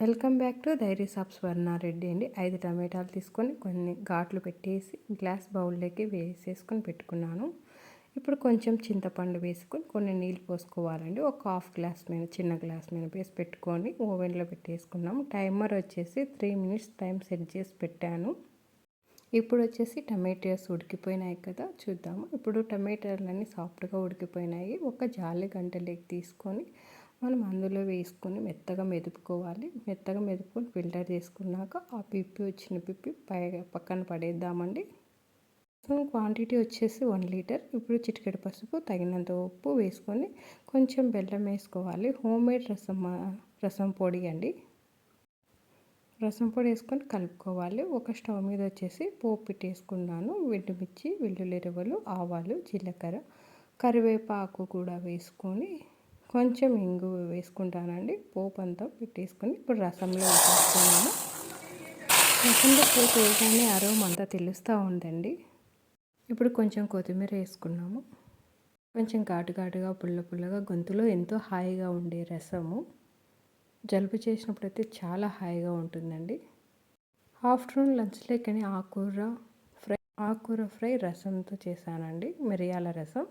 Welcome back to diary of Swarna Reddy అండి. ఐదు టమాటాలు తీసుకొని కొన్ని ఘాట్లు పెట్టేసి గ్లాస్ బౌల్లోకి వేసేసుకొని పెట్టుకున్నాను. ఇప్పుడు కొంచెం చింతపండు వేసుకొని కొన్ని నీళ్ళు పోసుకోవాలండి. ఒక హాఫ్ గ్లాస్ మీద చిన్న గ్లాస్ మీద వేసి పెట్టుకొని ఓవెన్లో పెట్టేసుకున్నాము. టైమర్ వచ్చేసి త్రీ మినిట్స్ టైం సెట్ చేసి పెట్టాను. ఇప్పుడు వచ్చేసి టమాటోస్ ఉడికిపోయినాయి కదా చూద్దాము. ఇప్పుడు టమాటాలన్నీ సాఫ్ట్గా ఉడికిపోయినాయి. ఒక జాలి గంటలోకి తీసుకొని మనం అందులో వేసుకొని మెత్తగా మెదుపుకోవాలి. మెత్తగా మెదుపుకొని ఫిల్టర్ చేసుకున్నాక ఆ పిప్పి వచ్చిన పిప్పి పై పక్కన పడేద్దామండి. క్వాంటిటీ వచ్చేసి వన్ లీటర్. ఇప్పుడు చిటికెడు పసుపు తగినంత ఉప్పు వేసుకొని కొంచెం బెల్లం వేసుకోవాలి. హోమ్ మేడ్ రసం రసం పొడి అండి. రసం పొడి వేసుకొని కలుపుకోవాలి. ఒక స్టవ్ మీద వచ్చేసి పోపు పెట్టేసుకున్నాను. వెండుమిర్చి వెల్లుల్లి రవ్వలు ఆవాలు జీలకర్ర కరివేపాకు కూడా వేసుకొని కొంచెం ఇంగు వేసుకుంటానండి. పోపు అంతా పెట్టేసుకొని ఇప్పుడు రసంలో వేసేస్తున్నాను. రసంలో పోపు వేయగానే అరవం అంతా తెలుస్తూ ఉందండి. ఇప్పుడు కొంచెం కొత్తిమీర వేసుకున్నాము. కొంచెం ఘాటు ఘాటుగా పుల్ల పుల్లగా గొంతులో ఎంతో హాయిగా ఉండే రసము. జలుబు చేసినప్పుడు అయితే చాలా హాయిగా ఉంటుందండి. ఆఫ్టర్నూన్ లంచ్లో కానీ ఆకుకూర ఫ్రై ఆకుకూర ఫ్రై రసంతో చేశానండి. మిరియాల రసం.